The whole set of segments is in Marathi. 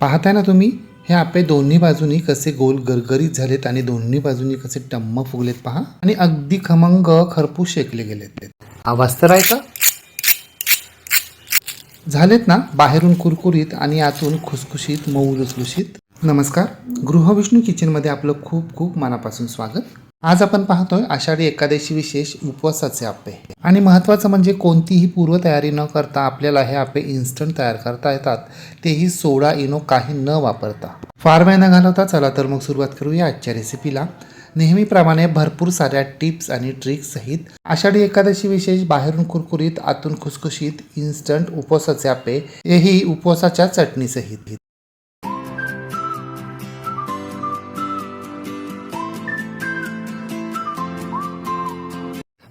पाहताय ना तुम्ही? हे आपे दोन्ही बाजूनी कसे गोल गरगरीत झालेत आणि दोन्ही बाजूनी कसे टम्म फुगलेत पहा. आणि अगदी खमंग खरपूस शेकले गेलेत ते. आवाज तर आहे का? झालेत ना? बाहेरून कुरकुरीत आणि आतून खुसखुशीत मऊ लुसलुशीत. नमस्कार. गृहविष्णू किचनमध्ये आपलं खूप खूप मनापासून स्वागत. आज आपण पाहतोय आषाढी एकादशी विशेष उपवासाचे आप्पे आणि महत्त्वाचं म्हणजे कोणतीही पूर्वतयारी न करता आपल्याला हे आप्पे इन्स्टंट तयार करता येतात. तेही सोडा इनो काही न वापरता. फार वेळ न घालवता चला तर मग सुरुवात करूया आजच्या रेसिपीला नेहमीप्रमाणे भरपूर साऱ्या टिप्स आणि ट्रिक्स सहित आषाढी एकादशी विशेष बाहेरून कुरकुरीत आतून खुसखुशीत इन्स्टंट उपवासाचे आप्पे हेही उपवासाच्या चटणीसहित.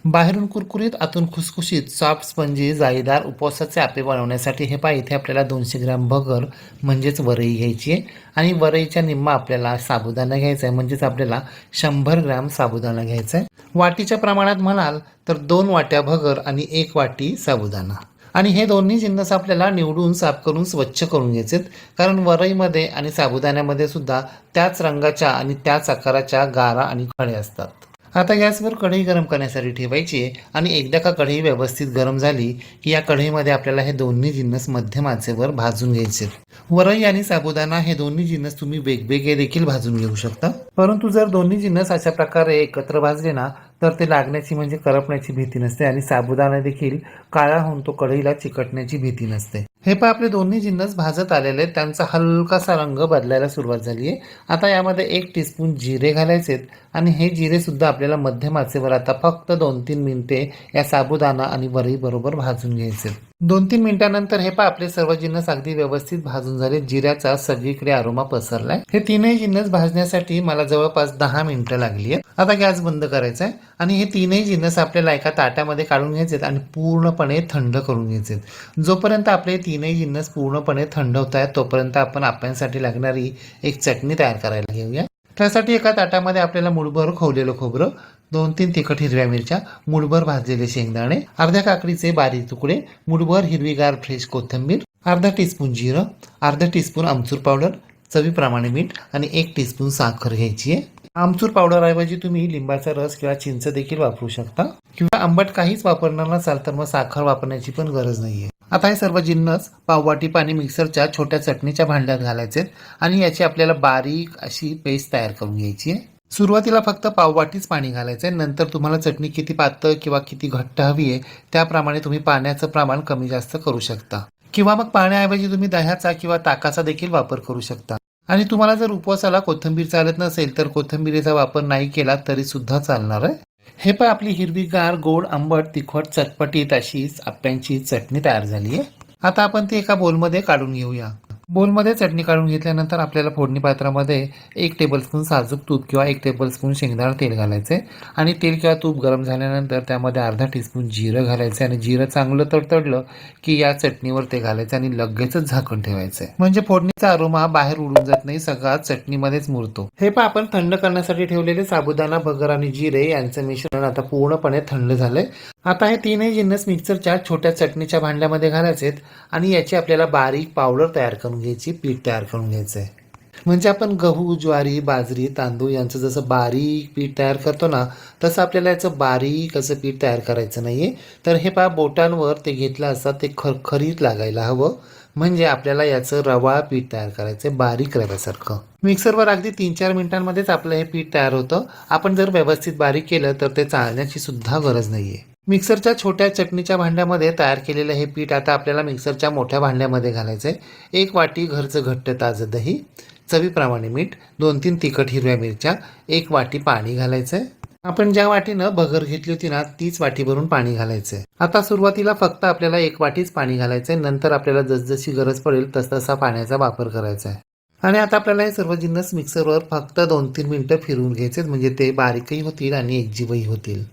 बाहेरून कुरकुरीत आतून खुसखुशीत सॉफ्ट स्पंजी जाळीदार उपवासाचे आपे बनवण्यासाठी हे पहा इथे आपल्याला दोनशे ग्रॅम भगर म्हणजेच वरई घ्यायची आहे. आणि वरईच्या निम्मा आपल्याला साबुदाणा घ्यायचा आहे म्हणजेच आपल्याला शंभर ग्रॅम साबुदाणा घ्यायचा आहे. वाटीच्या प्रमाणात म्हणाल तर दोन वाट्या भगर आणि एक वाटी साबुदाणा. आणि हे दोन्ही जिन्नस आपल्याला निवडून साफ करून स्वच्छ करून घ्यायचेत. कारण वरईमध्ये आणि साबुदाण्यामध्ये सुद्धा त्याच रंगाच्या आणि त्याच आकाराच्या गारा आणि खळे असतात. आता गॅसवर कढई गरम करण्यासाठी ठेवायची आहे आणि एकदा का कढई व्यवस्थित गरम झाली की या कढईमध्ये आपल्याला हे दोन्ही जिन्नस मध्यम आचेवर भाजून घ्यायचे वरई आणि साबुदाणा हे दोन्ही जिन्नस तुम्ही वेगवेगळे देखील भाजून घेऊ शकता. परंतु जर दोन्ही जिन्नस अशा प्रकारे एकत्र भाजले ना तर ते लागण्याची म्हणजे करपण्याची भीती नसते आणि साबुदाणा देखील काळा होऊन तो कढईला चिकटण्याची भीती नसते. हे पण आपले दोन्ही जिन्नस भाजत आलेले आहेत. त्यांचा हलकासा रंग बदलायला सुरुवात झाली आहे. आता यामध्ये एक टीस्पून जिरे घालायचे आणि हे जिरे सुद्धा आपल्याला मध्यम आचेवर आता फक्त दोन तीन मिनिटे या साबुदाणा आणि वरई बरोबर भाजून घ्यायचे दोन तीन मिनिटांनंतर हे पहा आपले सर्व जिन्नस अगदी व्यवस्थित भाजून झाले. जिऱ्याचा सगळीकडे आरोमा पसरलाय. हे तीनही जिन्नस भाजण्यासाठी मला जवळपास दहा मिनिटं लागली आहेत. आता गॅस बंद करायचा आहे. आणि हे तीनही जिन्नस आपल्याला एका ताटामध्ये काढून घ्यायचेत आणि पूर्णपणे थंड करून घ्यायचेत जोपर्यंत आपले तीनही जिन्नस पूर्णपणे थंड होत आहेत. तोपर्यंत आपण आप्यांसाठी लागणारी एक चटणी तयार करायला घेऊया. त्यासाठी एका ताटामध्ये आपल्याला मुठभर खोवलेलं खोबरं दोन तीन तिखट हिरव्या मिरच्या मुठभर भाजलेले शेंगदाणे अर्ध्या काकडीचे बारीक तुकडे मुठभर हिरवीगार फ्रेश कोथिंबीर अर्धा टीस्पून जिरं अर्धा टीस्पून आमचूर पावडर चवीप्रमाणे मीठ आणि एक टीस्पून साखर घ्यायची आहे. आमचूर पावडरऐवजी तुम्ही लिंबाचा रस किंवा चिंच देखील वापरू शकता. किंवा आंबट काहीच वापरणार नसाल तर मग साखर वापरण्याची पण गरज नाहीये. आता हे सर्व जिन्नस पाववाटी पाणी मिक्सरच्या छोट्या चटणीच्या भांड्यात घालायचे आणि याची आपल्याला बारीक अशी पेस्ट तयार करून घ्यायची आहे. सुरुवातीला फक्त पाववाटीच पाणी घालायचं आहे नंतर तुम्हाला चटणी किती पातळ किंवा किती घट्ट हवी आहे त्याप्रमाणे तुम्ही पाण्याचं प्रमाण कमी जास्त करू शकता. किंवा मग पाण्याऐवजी तुम्ही दह्याचा किंवा ताकाचा देखील वापर करू शकता. आणि तुम्हाला जर उपवासाला कोथिंबीर चालत नसेल तर कोथिंबीरीचा वापर नाही केला तरी सुद्धा चालणार आहे. हे पण आपली हिरवीगार गोड आंबट तिखट चटपटीत अशीच आप्यांची चटणी तयार झाली आहे आता आपण ती एका बोलमध्ये काढून घेऊया. बोलमध्ये चटणी काढून घेतल्यानंतर आपल्याला फोडणी पात्रामध्ये एक टेबलस्पून साजूक तूप किंवा एक टेबलस्पून शेंगदाणा तेल घालायचे. आणि तेल किंवा तूप गरम झाल्यानंतर त्यामध्ये अर्धा टीस्पून जिरं घालायचं. आणि जिरं चांगलं तडतडलं की या चटणीवर ते घालायचं आणि लगेचच झाकण ठेवायचं. म्हणजे फोडणीचा अरोमा बाहेर उडून जात नाही सगळा चटणीमध्येच मुरतो. हे पण आपण थंड करण्यासाठी ठेवलेले साबुदाणा भगर आणि जिरे यांचं मिश्रण आता पूर्णपणे थंड झालंय. आता हे तीनही जिन्नस मिक्सरच्या छोट्या चटणीच्या भांड्यामध्ये घालायचेत आणि याची आपल्याला बारीक पावडर तयार करून घ्यायची पीठ तयार करून घ्यायचं आहे म्हणजे आपण गहू ज्वारी बाजरी तांदूळ यांचं जसं बारीक पीठ तयार करतो ना तसं आपल्याला याचं बारीक असं पीठ तयार करायचं नाही आहे तर हे पहा बोटांवर ते घेतलं असता ते खरखरीत लागायला हवं. म्हणजे आपल्याला याचं रवा पीठ तयार करायचं आहे बारीक रव्यासारखं. मिक्सरवर अगदी तीन चार मिनिटांमध्येच आपलं हे पीठ तयार होतं. आपण जर व्यवस्थित बारीक केलं तर ते चालण्याची सुद्धा गरज नाही आहे मिक्सरच्या छोट्या चटणीच्या भांड्यामध्ये तयार केलेलं हे पीठ आता आपल्याला मिक्सरच्या मोठ्या भांड्यामध्ये घालायचं आहे एक वाटी घरचं घट्ट ताजं दही चवीप्रमाणे मीठ दोन तीन तिखट हिरव्या मिरच्या एक वाटी पाणी घालायचं आहे आपण ज्या वाटीनं भगर घेतली होती ना तीच वाटी भरून पाणी घालायचंय. आता सुरुवातीला फक्त आपल्याला एक वाटीच पाणी घालायचंय नंतर आपल्याला जसजशी गरज पडेल तसतसा पाण्याचा वापर करायचा आहे आणि आता आपल्याला हे सर्व जिन्नस मिक्सरवर फक्त दोन तीन मिनटं फिरवून घ्यायचे म्हणजे ते बारीकही होतील आणि एकजीवही होतील.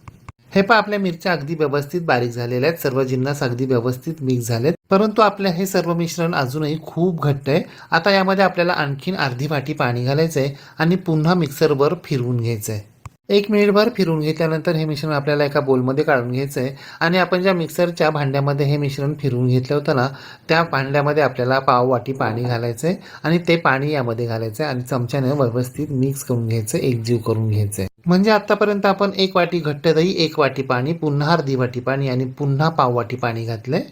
हे पण आपल्या मिरच्या अगदी व्यवस्थित बारीक झालेल्या आहेत. सर्व जिन्नस अगदी व्यवस्थित मिक्स झालेत. परंतु आपलं हे सर्व मिश्रण अजूनही खूप घट्ट आहे. आता यामध्ये आपल्याला आणखीन अर्धी वाटी पाणी घालायचं आहे आणि पुन्हा मिक्सरवर फिरवून घ्यायचं आहे एक मिनिटभर फिरून घेतल्यानंतर हे मिश्रण आपल्याला एका बोलमध्ये काढून घ्यायचं आहे आणि आपण ज्या मिक्सरच्या भांड्यामध्ये हे मिश्रण फिरवून घेतलं होतं ना त्या भांड्यामध्ये आपल्याला पाव वाटी पाणी घालायचं आहे आणि ते पाणी यामध्ये घालायचं आहे आणि चमच्याने व्यवस्थित मिक्स करून घ्यायचं एकजीव करून घ्यायचं आहे म्हणजे आतापर्यंत आपण एक वाटी घट्ट दही एक वाटी पाणी पुन्हा अर्धी वाटी पाणी आणि पुन्हा पाव वाटी पाणी घातलंय.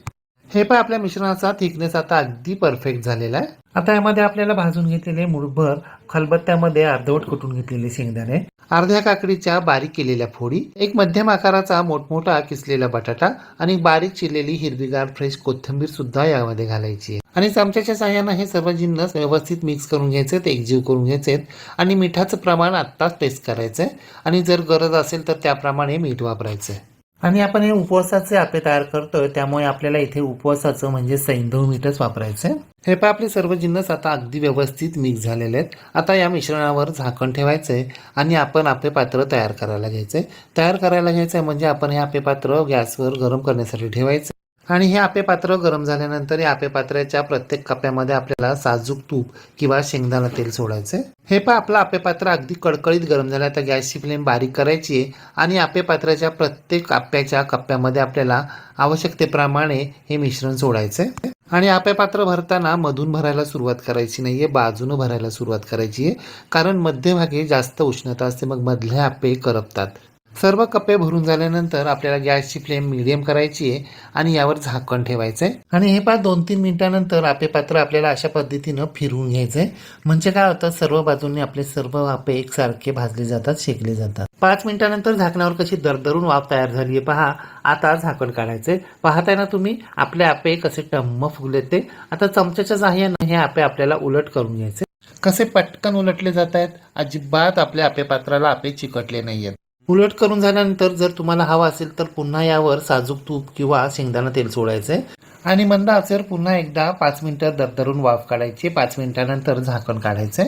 हे पण आपल्या मिश्रणाचा थिकनेस आता अगदी परफेक्ट झालेला आहे. आता यामध्ये आपल्याला भाजून घेतलेले मुठभर खलबत्त्यामध्ये अर्धवट कुटून घेतलेले शेंगदाणे अर्ध्या काकडीच्या बारीक केलेल्या फोडी एक मध्यम आकाराचा मोठमोठा किसलेला बटाटा आणि बारीक चिरलेली हिरवीगार फ्रेश कोथिंबीर सुद्धा यामध्ये घालायची आहे. आणि चमच्याच्या साह्यानं हे सर्व जिन्नस व्यवस्थित मिक्स करून घ्यायचे एकजीव करून घ्यायचे आणि मिठाचं प्रमाण आत्ताच टेस्ट करायचं आहे आणि जर गरज असेल तर त्याप्रमाणे मीठ वापरायचं आहे आणि आपण हे उपवासाचे आपे तयार करतोय त्यामुळे आपल्याला इथे उपवासाचं म्हणजे सैंधव मीठच वापरायचं आहे हे पण आपले सर्व जिन्नस आता अगदी व्यवस्थित मिक्स झालेले आहेत. आता या मिश्रणावर झाकण ठेवायचं आहे आणि आपण आपले पात्र तयार करायला घ्यायचं आहे तयार करायला घ्यायचं आहे म्हणजे आपण हे आपे पात्र गॅसवर गरम करण्यासाठी ठेवायचं आणि हे आपे पात्र गरम झाल्यानंतर या आपे पात्राच्या प्रत्येक कप्प्यामध्ये आपल्याला साजूक तूप किंवा शेंगदाणा तेल सोडायचं हे पण आपलं आपे पात्र अगदी कडकडीत गरम झालं. आता गॅसची फ्लेम बारीक करायची आहे आणि आपे पात्राच्या प्रत्येक आप्याच्या कप्प्यामध्ये आपल्याला आवश्यकतेप्रमाणे हे मिश्रण सोडायचं आहे आणि आपे पात्र भरताना मधून भरायला सुरुवात करायची नाहीये बाजूनं भरायला सुरुवात करायची आहे. कारण मध्यभागी जास्त उष्णता असते मग मधले आपे करपतात. सर्व कप्पे भरून झाल्यानंतर आपल्याला गॅसची फ्लेम मिडियम करायची आहे आणि यावर झाकण ठेवायचं आहे आणि हे पाच दोन तीन मिनिटानंतर आपे पात्र आपल्याला अशा पद्धतीनं फिरवून घ्यायचं आहे म्हणजे काय होतं सर्व बाजूंनी आपले सर्व आपे एकसारखे भाजले जातात शेकले जातात. पाच मिनिटानंतर झाकणावर कशी दरदरून वाफ तयार झाली आहे पहा. आता झाकण काढायचंय. पाहताय ना तुम्ही आपले आपे कसे टम्म फुगले ते. आता चमच्याच्या सहाय्यानं हे आपे आपल्याला उलट करून घ्यायचे कसे पटकन उलटले जात आहेत अजिबात आपल्या आपे पात्राला आपे चिकटले नाही आहेत उलट करून झाल्यानंतर जर तुम्हाला हवा असेल तर पुन्हा यावर साजूक तूप किंवा शेंगदाणा तेल सोडायचं आहे आणि मंद आचेवर पुन्हा एकदा पाच मिनिटं दरदरून वाफ काढायची. पाच मिनिटानंतर झाकण काढायचं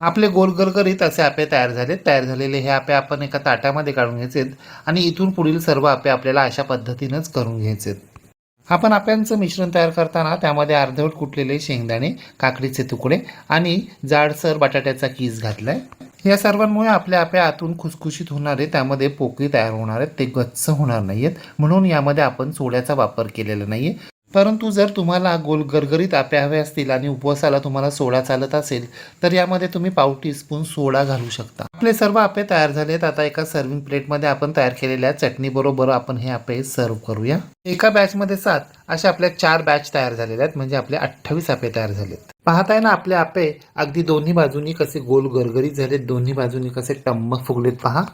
आपले गोल गरगरीत असे आपे तयार झाले तयार झालेले हे आपे आपण एका ताटामध्ये काढून घ्यायचे आणि इथून पुढील सर्व आपे आपल्याला अशा पद्धतीनंच करून घ्यायचे आपण आप्यांचं मिश्रण तयार करताना त्यामध्ये अर्धवट कुटलेले शेंगदाणे काकडीचे तुकडे आणि जाडसर बटाट्याचा कीस घातलाय. या सर्वांमुळे आपल्या आपल्या आतून खुसखुशीत होणारे त्यामध्ये पोकळी तयार होणार आहेत ते गच्च होणार नाहीयेत. म्हणून यामध्ये आपण सोड्याचा वापर केलेला नाहीये. परंतु जर तुम्हाला गोल गरगरीत आपे हवे असतील आणि उपवासाला तुम्हाला सोडा चालत असेल तर यामध्ये तुम्ही पाव टीस्पून सोडा घालू शकता. आपले सर्व आपे तयार झालेत. आता एका सर्विंग प्लेटमध्ये आपण तयार केलेल्या चटणीबरोबर आपण हे आपे सर्व करूया. एका बॅचमध्ये सात अशा आपल्या चार बॅच तयार झालेल्या आहेत. म्हणजे आपले अठ्ठावीस आपे तयार झालेत. पाहताय ना आपले आपे अगदी दोन्ही बाजूनी कसे गोल गरगरीत झालेत दोन्ही बाजूनी कसे टम्म फुगलेत पहा.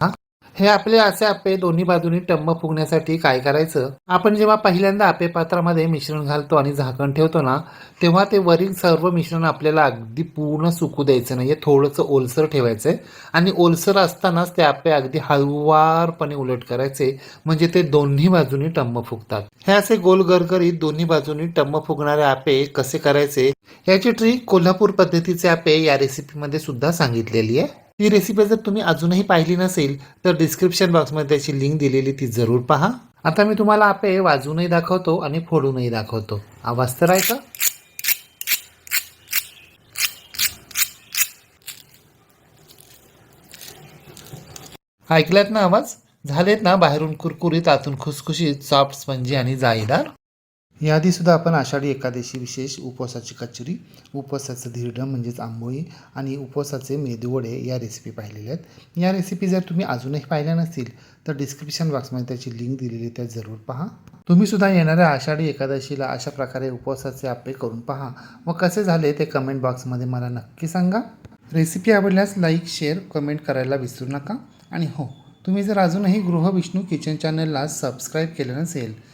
हे आपले असे आपे दोन्ही बाजूनी टम्म फुगण्यासाठी काय करायचं? आपण जेव्हा पहिल्यांदा आपे पात्रामध्ये मिश्रण घालतो आणि झाकण ठेवतो ना तेव्हा ते वरील सर्व मिश्रण आपल्याला अगदी पूर्ण सुकू द्यायचं नाही थोडंसं ओलसर ठेवायचं आहे आणि ओलसर असतानाच ते आपे अगदी हळुवारपणे उलट करायचे. म्हणजे ते दोन्ही बाजूनी टम्म फुगतात. हे असे गोल गरगरीत दोन्ही बाजूनी टम्म फुगणारे आपे कसे करायचे? याची ट्रिक कोल्हापूर पद्धतीचे आपे या रेसिपीमध्ये सुद्धा सांगितलेली आहे. ती रेसिपी जर तुम्ही अजूनही पाहिली नसेल तर डिस्क्रिप्शन बॉक्समध्ये त्याची लिंक दिलेली ती जरूर पहा. आता मी तुम्हाला आपे वाजूनही दाखवतो आणि फोडूनही दाखवतो. आवाज तर आहे का? ऐकल्यात ना आवाज? झालेत ना बाहेरून कुरकुरीत आतून खुसखुशीत सॉफ्ट स्पंजी आणि जाळीदार? याआधीसुद्धा आपण आषाढी एकादशी विशेष उपवासाची कचोरी उपवासाचं धिरडं म्हणजेच आंबोळी आणि उपवासाचे मेदूवडे या रेसिपी पाहिलेल्या आहेत. या रेसिपी जर तुम्ही अजूनही पाहिल्या नसतील तर डिस्क्रिप्शन बॉक्समध्ये त्याची लिंक दिलेली त्या जरूर पहा. तुम्ही सुद्धा येणाऱ्या आषाढी एकादशीला अशा प्रकारे उपवासाचे आपे करून पहा. व कसे झाले ते कमेंट बॉक्समध्ये मला नक्की सांगा. रेसिपी आवडल्यास लाईक शेअर कमेंट करायला विसरू नका. आणि हो तुम्ही जर अजूनही गृह विष्णू किचन चॅनलला सबस्क्राईब केलं नसेल